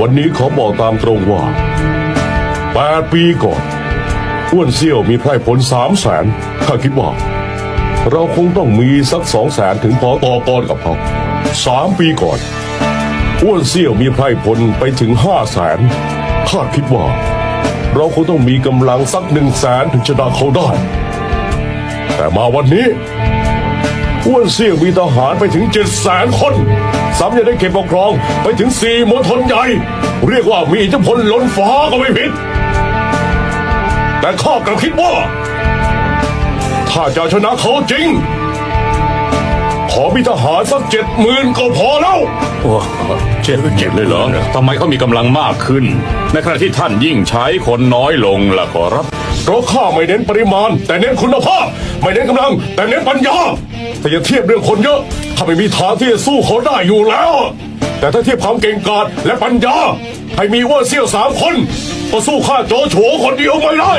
วันนี้ขอบอกตามตรงว่าแปดปีก่อนอ้วนเซี่ยวมีไพร่ผลสามแสนข้าคิดว่า เราคงต้องมีสักสองแสนถึงพอต่อกรกับเขาสามปีก่อนอ้วนเซี่ยวมีไพร่ผลไปถึงห้าแสนข้าคิดว่า เราคงต้องมีกำลังสักหนึ่งแสนถึงจะดักเขาได้ แต่มาวันนี้ อ้วนเซี่ยวมีทหารไปถึงเจ็ดแสนคนซ้ำยังได้เก็บปกครองไปถึงสี่มณฑลใหญ่ เรียกว่ามีอิทธิพลล้นฟ้าก็ไม่ผิด แต่ข้ากลับคิดว่า ถ้าจะชนะเขาจริง ขอมีทหารสักเจ็ดหมื่นก็พอแล้วโอ้เจ็บเจ็บเลยเหรอทำไมเขามีกำลังมากขึ้น ในขณะที่ท่านยิ่งใช้คนน้อยลงล่ะขอรับ เพราะข้าไม่เน้นปริมาณ แต่เน้นคุณภาพ ไม่เน้นกำลัง แต่เน้นปัญญา แต่อย่าเทียบเรื่องคนเยอะข้าไม่มีทางที่จะสู้เขาได้อยู่แล้ว แต่ถ้าเทียบความเก่งกาจและปัญญา ให้มีว่าเซี่ยวสามคนก็สู้ข้าโจโฉคนเดียวไม่ได้